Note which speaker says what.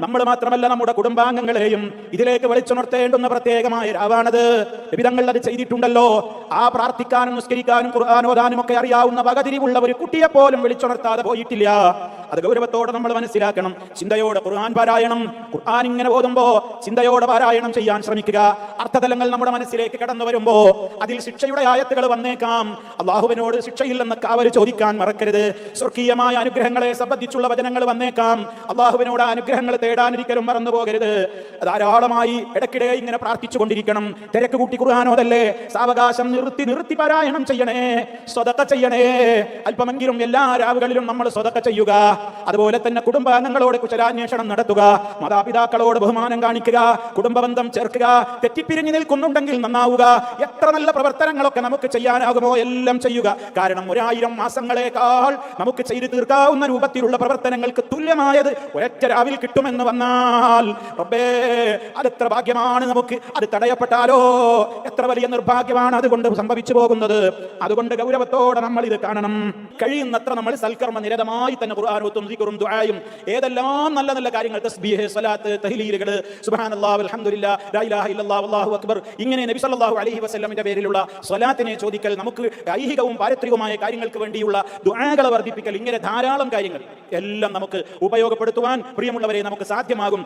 Speaker 1: നമ്മൾ മാത്രമല്ല നമ്മുടെ കുടുംബാംഗങ്ങളെയും ഇതിലേക്ക് വിളിച്ചുണർത്തേണ്ടുന്ന പ്രത്യേകമായ രാവാണത് വിധങ്ങൾ അത് ചെയ്തിട്ടുണ്ടല്ലോ. ആ പ്രാർത്ഥിക്കാനും നിസ്കരിക്കാനും ഖുർആാനോദാനും ഒക്കെ അറിയാവുന്ന വകതിരിവുള്ള ഒരു കുട്ടിയെ പോലും വിളിച്ചുണർത്താതെ പോയിട്ടില്ല. അത് ഗൗരവത്തോടെ നമ്മൾ മനസ്സിലാക്കണം. ചിന്തയോടെ ഖുർആൻ പാരായണം. ഖുർആൻ ഇങ്ങനെ ഓതുമ്പോ ചിന്തയോടെ പാരായണം ചെയ്യാൻ ശ്രമിക്കുക. അർത്ഥതലങ്ങൾ നമ്മുടെ മനസ്സിലേക്ക് കടന്നു വരുമ്പോ അതിൽ ശിക്ഷയുടെ ആയത്തുകൾ വന്നേക്കാം. അള്ളാഹുവിനോട് ശിക്ഷയില്ലെന്നൊക്കെ അവർ ചോദിക്കാൻ മറക്കരുത്. സ്വർഗീയമായ അനുഗ്രഹങ്ങളെ സംബന്ധിച്ചുള്ള വചനങ്ങൾ വന്നേക്കാം. അള്ളാഹുവിനോട് അനുഗ്രഹങ്ങൾ തേടാനൊരിക്കലും മറന്നു പോകരുത്. ധാരാളമായി ഇടയ്ക്കിടെ ഇങ്ങനെ പ്രാർത്ഥിച്ചു കൊണ്ടിരിക്കണം തിരക്ക് കൂട്ടി ഖുർആാനോതല്ലേ സാവകാശം നിർത്തി നിർത്തി പാരായണം ചെയ്യണേ. സ്വതക്ക ചെയ്യണേ. അല്പമെങ്കിലും എല്ലാ രാവുകളിലും നമ്മൾ സ്വതക്ക ചെയ്യുക. അതുപോലെ തന്നെ കുടുംബാംഗങ്ങളോട് കുശലാന്വേഷണം നടത്തുക മാതാപിതാക്കളോട് ബഹുമാനം കാണിക്കുക കുടുംബബന്ധം ചേർക്കുക തെറ്റിപ്പിരിഞ്ഞു നിൽക്കുന്നുണ്ടെങ്കിൽ നന്നാവുക എത്ര നല്ല പ്രവർത്തനങ്ങളൊക്കെ നമുക്ക് ചെയ്യാനാകുമോ എല്ലാം ചെയ്യുക. കാരണം ഒരായിരം മാസങ്ങളേക്കാൾ നമുക്ക് ചെയ്തു തീർക്കാവുന്ന രൂപത്തിലുള്ള പ്രവർത്തനങ്ങൾക്ക് തുല്യമായത് ഒരൊറ്റ രാവിൽ കിട്ടുമെന്ന് വന്നാൽ റബ്ബേ അതെത്ര ഭാഗ്യമാണ് നമുക്ക്. അത് തടയപ്പെട്ടാലോ? എത്ര വലിയ നിർഭാഗ്യമാണ് അതുകൊണ്ട് സംഭവിച്ചു പോകുന്നത്. അതുകൊണ്ട് ഗൗരവത്തോടെ നമ്മൾ ഇത് കാണണം. കഴിയുന്നത്ര നമ്മൾ സൽക്കർമ്മ നിരതമായി തന്നെ ഖുർആാനോത്തും ദിക്റും ദുആയും. ഏതെല്ലാം നല്ല നല്ല കാര്യങ്ങൾ തസ്ബീഹ് സ്വലാത്ത് തഹ്ലീലുകൾ സുബ്ഹാനല്ലാഹ് അൽഹംദുലില്ലാ ലാ ഇലാഹ ഇല്ലല്ലാഹ് വല്ലാഹു അക്ബർ. ഇങ്ങനെ നബി സല്ലല്ലാഹു അലൈഹി വസല്ലമിന്റെ പേരിലുള്ള സ്വലാത്തിനെ ചോദിക്കൽ നമുക്ക് ഐഹികവും പാരത്രികവുമായ കാര്യങ്ങൾക്ക് വേണ്ടിയുള്ള ദുആകളെ വർദ്ധിപ്പിക്കൽ ഇങ്ങനെ ധാരാളം കാര്യങ്ങൾ എല്ലാം നമുക്ക് ഉപയോഗപ്പെടുത്തുവാൻ പ്രിയമുള്ളവരെ നമുക്ക് സാധ്യമാകും.